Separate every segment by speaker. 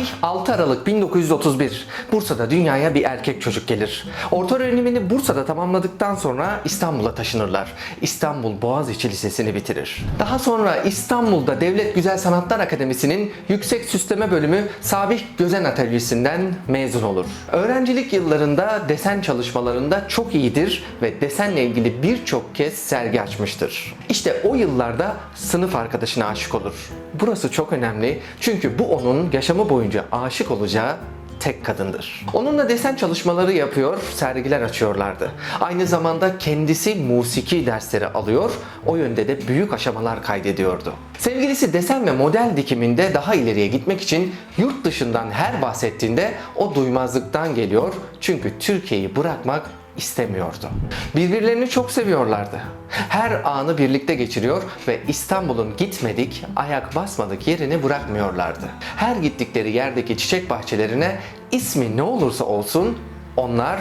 Speaker 1: Tarih 6 Aralık 1931. Bursa'da dünyaya bir erkek çocuk gelir. Orta öğrenimini Bursa'da tamamladıktan sonra İstanbul'a taşınırlar. İstanbul Boğaziçi Lisesi'ni bitirir. Daha sonra İstanbul'da Devlet Güzel Sanatlar Akademisi'nin Yüksek Süsleme Bölümü Sabih Gözen Atölyesi'nden mezun olur. Öğrencilik yıllarında desen çalışmalarında çok iyidir ve desenle ilgili birçok kez sergi açmıştır. İşte o yıllarda sınıf arkadaşına aşık olur. Burası çok önemli çünkü bu onun yaşamı boyunca aşık olacağı tek kadındır. Onunla desen çalışmaları yapıyor, sergiler açıyorlardı. Aynı zamanda kendisi musiki dersleri alıyor, o yönde de büyük aşamalar kaydediyordu. Sevgilisi desen ve model dikiminde daha ileriye gitmek için yurt dışından her bahsettiğinde o duymazlıktan geliyor çünkü Türkiye'yi bırakmak istemiyordu. Birbirlerini çok seviyorlardı. Her anı birlikte geçiriyor ve İstanbul'un gitmedik, ayak basmadık yerini bırakmıyorlardı. Her gittikleri yerdeki çiçek bahçelerine ismi ne olursa olsun onlar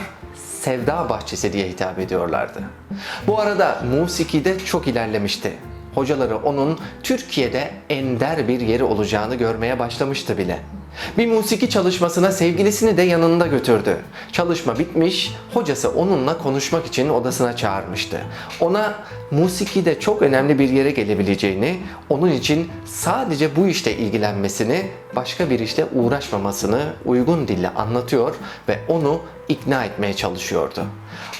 Speaker 1: Sevda Bahçesi diye hitap ediyorlardı. Bu arada musikide çok ilerlemişti. Hocaları onun Türkiye'de ender bir yeri olacağını görmeye başlamıştı bile. Bir musiki çalışmasına sevgilisini de yanında götürdü. Çalışma bitmiş, hocası onunla konuşmak için odasına çağırmıştı. Ona musikide çok önemli bir yere gelebileceğini, onun için sadece bu işte ilgilenmesini, başka bir işle uğraşmamasını uygun dille anlatıyor ve onu ikna etmeye çalışıyordu.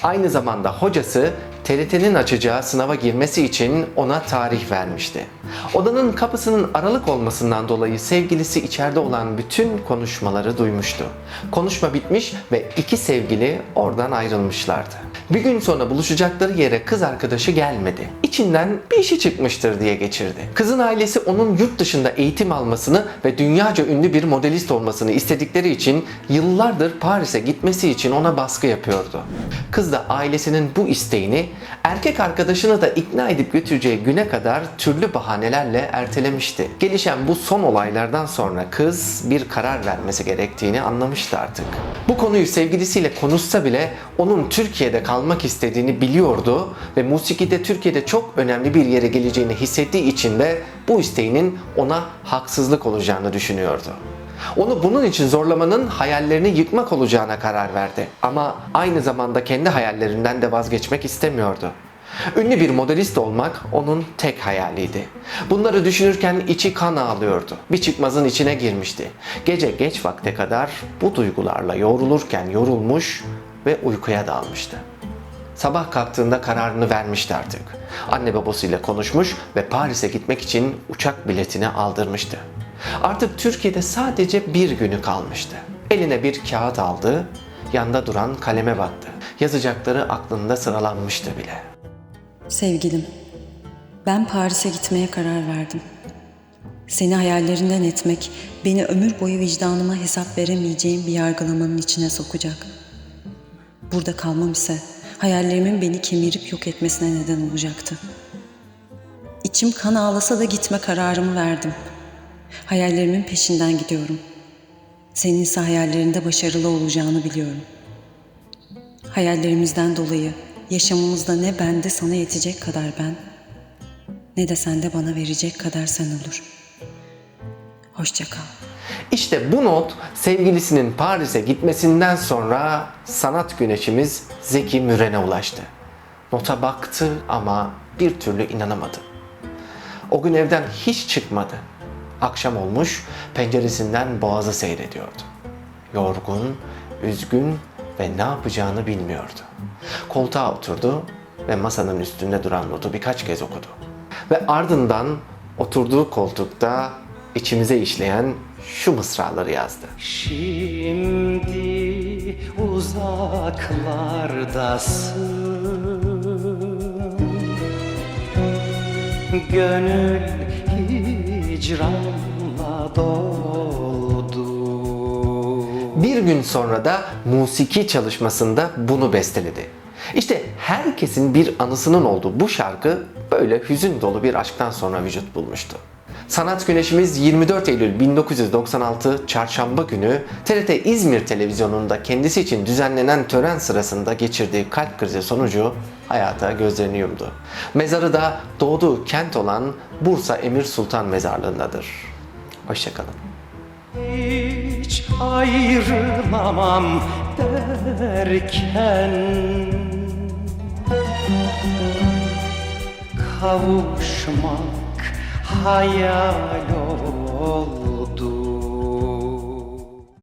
Speaker 1: Aynı zamanda hocası TRT'nin açacağı sınava girmesi için ona tarih vermişti. Odanın kapısının aralık olmasından dolayı sevgilisi içeride olan bütün konuşmaları duymuştu. Konuşma bitmiş ve iki sevgili oradan ayrılmışlardı. Bir gün sonra buluşacakları yere kız arkadaşı gelmedi. İçinden bir işi çıkmıştır diye geçirdi. Kızın ailesi onun yurt dışında eğitim almasını ve dünyaca ünlü bir modelist olmasını istedikleri için yıllardır Paris'e gitmesi için ona baskı yapıyordu. Kız da ailesinin bu isteğini erkek arkadaşını da ikna edip götüreceği güne kadar türlü bahanelerle ertelemişti. Gelişen bu son olaylardan sonra kız bir karar vermesi gerektiğini anlamıştı artık. Bu konuyu sevgilisiyle konuşsa bile onun Türkiye'de kalmak istediğini biliyordu ve musikide Türkiye'de çok önemli bir yere geleceğini hissettiği için de bu isteğinin ona haksızlık olacağını düşünüyordu. Onu bunun için zorlamanın hayallerini yıkmak olacağına karar verdi. Ama aynı zamanda kendi hayallerinden de vazgeçmek istemiyordu. Ünlü bir modelist olmak onun tek hayaliydi. Bunları düşünürken içi kan ağlıyordu. Bir çıkmazın içine girmişti. Gece geç vakte kadar bu duygularla yoğrulurken yorulmuş ve uykuya dalmıştı. Sabah kalktığında kararını vermişti artık. Anne babasıyla konuşmuş ve Paris'e gitmek için uçak biletini aldırmıştı. Artık Türkiye'de sadece bir günü kalmıştı. Eline bir kağıt aldı, yanda duran kaleme baktı. Yazacakları aklında sıralanmıştı bile.
Speaker 2: Sevgilim, ben Paris'e gitmeye karar verdim. Seni hayallerinden etmek, beni ömür boyu vicdanıma hesap veremeyeceğim bir yargılamanın içine sokacak. Burada kalmam ise hayallerimin beni kemirip yok etmesine neden olacaktı. İçim kan ağlasa da gitme kararımı verdim. Hayallerimin peşinden gidiyorum. Senin ise hayallerinde başarılı olacağını biliyorum. Hayallerimizden dolayı yaşamımızda ne bende sana yetecek kadar ben, ne de sende bana verecek kadar sen olur. Hoşça kal.
Speaker 1: İşte bu not sevgilisinin Paris'e gitmesinden sonra sanat güneşimiz Zeki Müren'e ulaştı. Nota baktı ama bir türlü inanamadı. O gün evden hiç çıkmadı. Akşam olmuş, penceresinden boğazı seyrediyordu. Yorgun, üzgün ve ne yapacağını bilmiyordu. Koltuğa oturdu ve masanın üstünde duran notu birkaç kez okudu. Ve ardından oturduğu koltukta içimize işleyen şu mısraları yazdı.
Speaker 3: Şimdi uzaklardasın Gönül hicranla doldu
Speaker 1: Bir gün sonra da musiki çalışmasında bunu besteledi. İşte herkesin bir anısının olduğu bu şarkı böyle hüzün dolu bir aşktan sonra vücut bulmuştu. Sanat Güneşimiz 24 Eylül 1996 Çarşamba günü TRT İzmir televizyonunda kendisi için düzenlenen tören sırasında geçirdiği kalp krizi sonucu hayata gözlerini yumdu. Mezarı da doğduğu kent olan Bursa Emir Sultan Mezarlığı'ndadır. Hoşçakalın.
Speaker 3: Hiç ayrılamam derken Kavuşmak hayal oldu